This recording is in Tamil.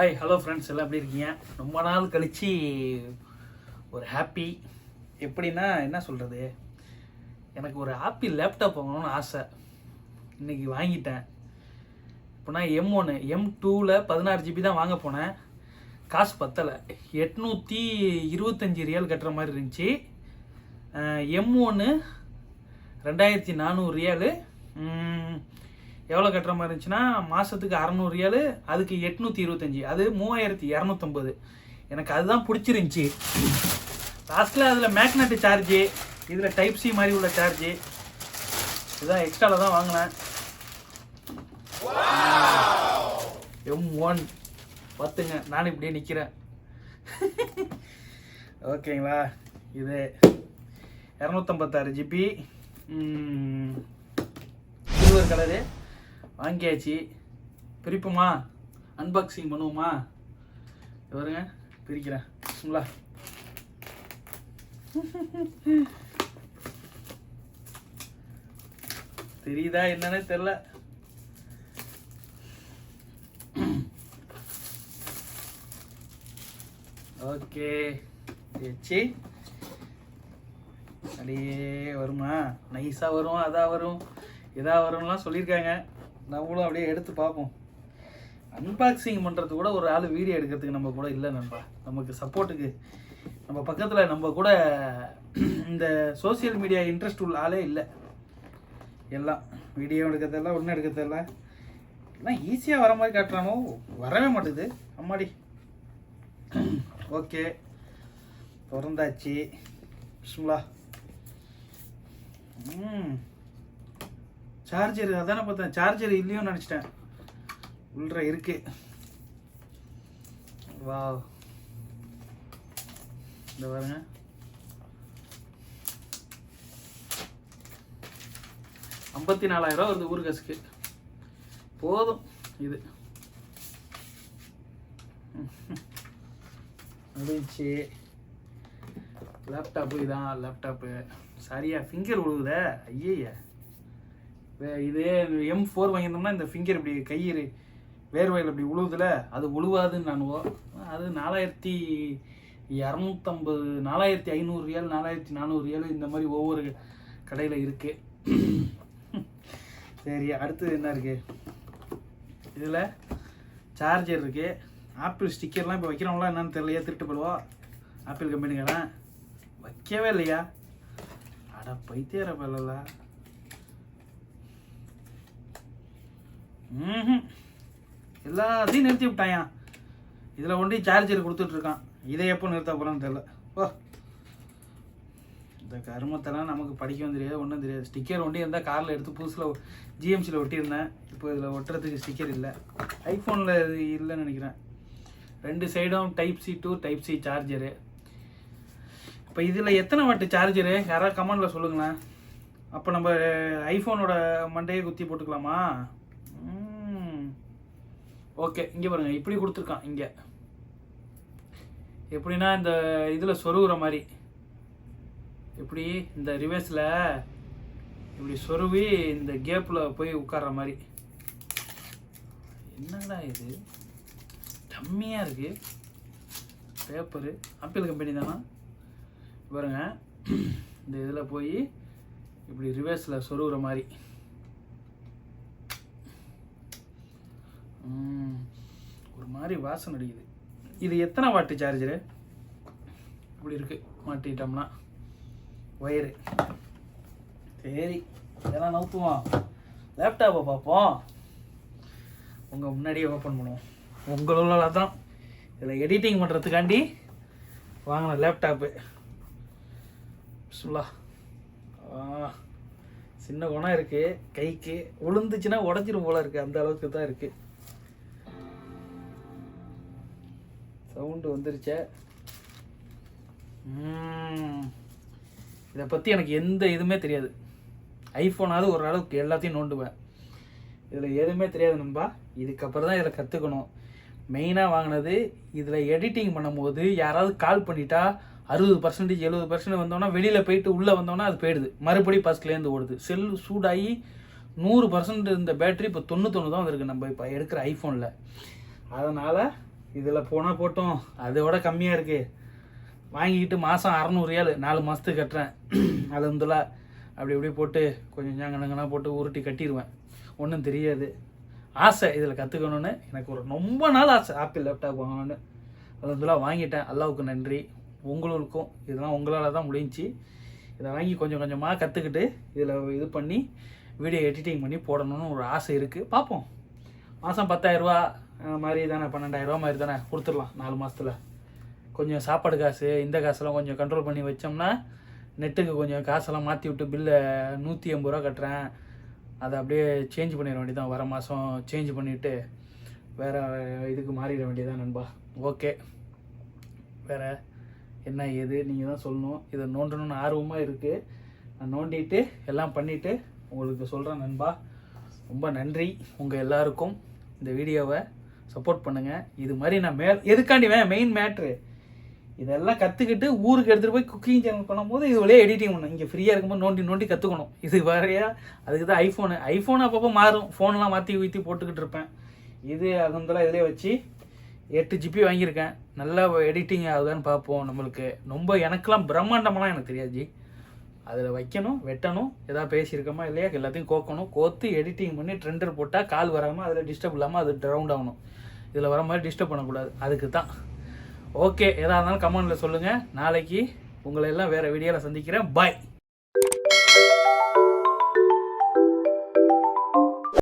ஹாய் ஹலோ ஃப்ரெண்ட்ஸ் எல்லாம் எப்படி இருக்கீங்க? ரொம்ப நாள் கழித்து ஒரு ஹாப்பி எப்படின்னா என்ன சொல்கிறது எனக்கு ஒரு ஆப்பிள் லேப்டாப் வாங்கணும்னு ஆசை. இன்னைக்கு வாங்கிட்டேன். இப்போ நான் எம் ஒன்று எம் டூவில் பதினாறு ஜிபி தான் வாங்க போனேன். காசு பத்தலை. எட்நூற்றி இருபத்தஞ்சி ரியல் கட்டுற மாதிரி இருந்துச்சு. எம் ஒன்று ரெண்டாயிரத்தி நானூறு ரியாலு. எவ்வளோ கட்டுற மாதிரி இருந்துச்சுன்னா மாதத்துக்கு அறநூறு ரியாலு அதுக்கு எட்நூற்றி இருபத்தஞ்சி. அது மூவாயிரத்தி இரநூத்தம்பது. எனக்கு அதுதான் பிடிச்சிருந்துச்சி. லாஸ்ட்டில் அதில் மேக்னெட்டு சார்ஜு இதில் டைப் சி மாதிரி உள்ள சார்ஜு இதுதான் எக்ஸ்ட்ராவில் தான் வாங்கினேன். எம் ஒன் பத்துங்க நான் இப்படியே நிற்கிறேன் ஓகேங்களா? இது இரநூத்தம்பத்தாறு ஜிபி சில்வர் கலரு வாங்கியாச்சு. பிரிப்போமா? அன்பாக்சிங் பண்ணுவோமா? வருங்க பிரிக்கிறேன். பிஸ்மில்லா தெரியுதா என்னன்னே தெரில ஓகே. வச்சு அப்படியே வருமா நைஸாக வரும் அதாக வரும் இதாக வரும்லாம் சொல்லியிருக்காங்க. நம்மளும் அப்படியே எடுத்து பார்ப்போம். அன்பாக்சிங் பண்ணுறது கூட ஒரு ஆள் வீடியோ எடுக்கிறதுக்கு நம்ம கூட இல்லை நண்பா. நமக்கு சப்போர்ட்டுக்கு நம்ம பக்கத்தில் நம்ம கூட இந்த சோஷியல் மீடியா இன்ட்ரெஸ்ட் உள்ள ஆளே இல்லை. எல்லாம் வீடியோ எடுக்கிறதெல்லாம் ஒன்றும் எடுக்கிறதெல்லாம். எல்லாம் ஈஸியாக வர மாதிரி காட்டுறானோ? வரவே மாட்டேது. அம்மாடி. ஓகே திறந்தாச்சு. பிஸ்மில்லா. ம். சார்ஜர் அதானே பார்த்தேன். சார்ஜர் இல்லையோன்னு நினச்சிட்டேன். உள்ள இருக்கு. வா இந்த பாருங்க. ஐம்பத்தி நாலாயிரம் ரூபா வருது ஊர்காசுக்கு போதும் இது. முடிஞ்சு லேப்டாப்பு இதான் லேப்டாப்பு சரியா ஃபிங்கர் விழுகுதே ஐயய்யா. இதே எம் ஃபோர் வாங்கியிருந்தோம்னா இந்த ஃபிங்கர் இப்படி கயிறு வேர்வையில் இப்படி உழுவுதுல அது உழுவாதுன்னு நானுவோம் அது நாலாயிரத்தி இரநூத்தம்பது நாலாயிரத்தி ஐநூறு ரியல் நாலாயிரத்தி நானூறு ரியல் இந்த மாதிரி ஒவ்வொரு கடையில் இருக்குது சரி அடுத்தது என்ன இருக்குது இதில் சார்ஜர் இருக்குது ஆப்பிள் ஸ்டிக்கர்லாம் இப்போ வைக்கிறவங்களாம் என்னன்னு தெரியலையா திருட்டு போடுவா. ஆப்பிள் கம்பெனிக்காரன் வைக்கவே இல்லையா? அட பைத்தியார பல்லல எல்லாத்தையும் நிறுத்தி விட்டாயா இதில் ஒண்டி சார்ஜர் கொடுத்துட்ருக்கான் இதை எப்போ நிறுத்த போகிறான்னு தெரில ஓ இந்த கருமத்தெல்லாம் நமக்கு படிக்கவும் தெரியாது ஒன்றும் தெரியாது. ஸ்டிக்கர் ஒண்டி இருந்தால் காரில் எடுத்து புதுசில் ஜிஎம்சியில் ஒட்டியிருந்தேன். இப்போ இதில் ஒட்டுறதுக்கு ஸ்டிக்கர் இல்லை. ஐஃபோனில் இது இல்லைன்னு நினைக்கிறேன். ரெண்டு சைடும் type C to type C charger இப்போ இதில் எத்தனை வாட்டு சார்ஜரு யாராவது கமெண்டில் சொல்லுங்களேன். அப்போ நம்ம ஐஃபோனோட மண்டையை குத்தி போட்டுக்கலாமா? ஓகே இங்கே பாருங்கள் இப்படி கொடுத்துருக்கான் இங்கே. எப்படின்னா இந்த இதில் சொருகுற மாதிரி. எப்படி இந்த ரிவர்ஸில் இப்படி சொருவி இந்த கேப்பில் போய் உட்கார்ற மாதிரி. என்னடா இது? கம்மியாக இருக்குது பேப்பரு ஆப்பிள் கம்பெனி தானா? பாருங்கள் இந்த இதில் போய் இப்படி ரிவர்ஸில் சொருகிற மாதிரி ம், ஒரு மாதிரி வாசனை அடிக்குது. இது எத்தனை வாட்டு சார்ஜரு இப்படி இருக்குது மாட்டிட்டோம்னா ஒயரு சரி இதெல்லாம் நவுத்துவோம். லேப்டாப்பை பார்ப்போம். உங்கள் முன்னாடியே ஓப்பன் பண்ணுவோம். உங்களோட தான் இதில் எடிட்டிங் பண்ணுறதுக்காண்டி வாங்கின லேப்டாப்பு சுல்லா சின்ன குணம் இருக்குது கைக்கு விழுந்துச்சுன்னா உடஞ்சிரும் போல இருக்குது அந்த அளவுக்கு தான் இருக்குது சவுண்டு வந்துருச்சே. இதை பற்றி எனக்கு எந்த இதுவுமே தெரியாது. ஐஃபோனாவது ஓரளவுக்கு எல்லாத்தையும் நோண்டுவேன். இதில் எதுவுமே தெரியாது நண்பா. இதுக்கப்புறம் தான் இதில் கற்றுக்கணும் மெயினாக வாங்கினது இதில் எடிட்டிங் பண்ணும்போது யாராவது கால் பண்ணிட்டா அறுபது பர்சன்டேஜ் எழுபது பர்சன்ட் வந்தோன்னா வெளியில் போயிட்டு உள்ளே வந்தோன்னா அது போயிடுது. மறுபடியும் ஃபஸ்ட்லேருந்து ஓடுது. செல் சூடாகி நூறு பர்சன்ட் இருந்த பேட்டரி இப்போ தொண்ணூத்தொன்று தான் வந்திருக்கு நம்ம இப்போ எடுக்கிற ஐஃபோனில் அதனால் இதில் போனால் போட்டோம். அதோட கம்மியாக இருக்குது வாங்கிக்கிட்டு மாதம் அறநூறு நாலு மாதத்துக்கு கட்டுறேன். அது வந்துல அப்படி இப்படி போட்டு கொஞ்சம் ஞாங்கனங்கனா போட்டு உருட்டி கட்டிடுவேன். ஒன்றும் தெரியாது. ஆசை இதில் கற்றுக்கணுன்னு எனக்கு ஒரு ரொம்ப நாள் ஆசை ஆப்பிள் லேப்டாப் வாங்கணும்னு. அது வாங்கிட்டேன். அல்லாவுக்கு நன்றி. உங்களுக்கும் இதெல்லாம் உங்களால் தான் முடிஞ்சுச்சு இதை வாங்கி கொஞ்சம் கொஞ்சமாக கற்றுக்கிட்டு இதில் இது பண்ணி வீடியோ எடிட்டிங் பண்ணி போடணும்னு ஒரு ஆசை இருக்குது பார்ப்போம். மாதம் பத்தாயிரரூபா மாதிரி தானே பன்னெண்டாயிரரூவா மாதிரி தானே கொடுத்துடலாம் நாலு மாதத்தில் கொஞ்சம் சாப்பாடு காசு இந்த காசெல்லாம் கொஞ்சம் கண்ட்ரோல் பண்ணி வச்சோம்னா நெட்டுக்கு கொஞ்சம் காசெல்லாம் மாற்றி விட்டு பில்லை நூற்றி எண்பது ரூபா கட்டுறேன். அதை அப்படியே சேஞ்ச் பண்ணிட வேண்டியதான் வர மாதம் சேஞ்ச் பண்ணிவிட்டு வேறு இதுக்கு மாறிட வேண்டியதான் நண்பா. ஓகே வேறு என்ன ஏது நீங்கள் தான் சொல்லணும். இதை நோண்டணும்னு ஆர்வமாக இருக்குது நான் நோண்டிட்டு எல்லாம் பண்ணிவிட்டு உங்களுக்கு சொல்கிறேன் நண்பா. ரொம்ப நன்றி உங்கள் எல்லாருக்கும். இந்த வீடியோவை சப்போர்ட் பண்ணுங்கள் இது மாதிரி நான் மே எதுக்காண்டி மெயின் மேட்ரு இதெல்லாம் கற்றுக்கிட்டு ஊருக்கு எடுத்துகிட்டு போய் குக்கிங் சேனல் பண்ணும்போது இது வழியாக எடிட்டிங் பண்ணணும். இங்கே ஃப்ரீயாக இருக்கும்போது நோண்டி நோண்டி கற்றுக்கணும் இது வேறையா அதுக்கு தான் ஐஃபோனு ஐஃபோன் அப்பப்போ மாறும். ஃபோன்லாம் மாற்றி ஊற்றி போட்டுக்கிட்டு இருப்பேன். இது அகந்தெல்லாம் இதிலே வச்சு எட்டு ஜிபி வாங்கியிருக்கேன். நல்லா எடிட்டிங் ஆகுதான்னு பார்ப்போம் நம்மளுக்கு. ரொம்ப எனக்கெல்லாம் பிரம்மாண்டமெல்லாம் எனக்கு தெரியாது ஜி. அதில் வைக்கணும் வெட்டணும் எதாவது பேசியிருக்கோமா இல்லையா? எல்லாத்தையும் கோக்கணும். கோத்து எடிட்டிங் பண்ணி ட்ரெண்டர் போட்டால் கால் வராமல் அதில் டிஸ்டர்ப் இல்லாமல் அது ரவுண்ட் ஆகணும். இதில் வர மாதிரி டிஸ்டர்ப் பண்ணக்கூடாது. அதுக்கு தான் ஓகே எதாக இருந்தாலும் கமெண்டில் சொல்லுங்கள் நாளைக்கு உங்களை எல்லாம் வேறு வீடியோவில் சந்திக்கிறேன். பாய்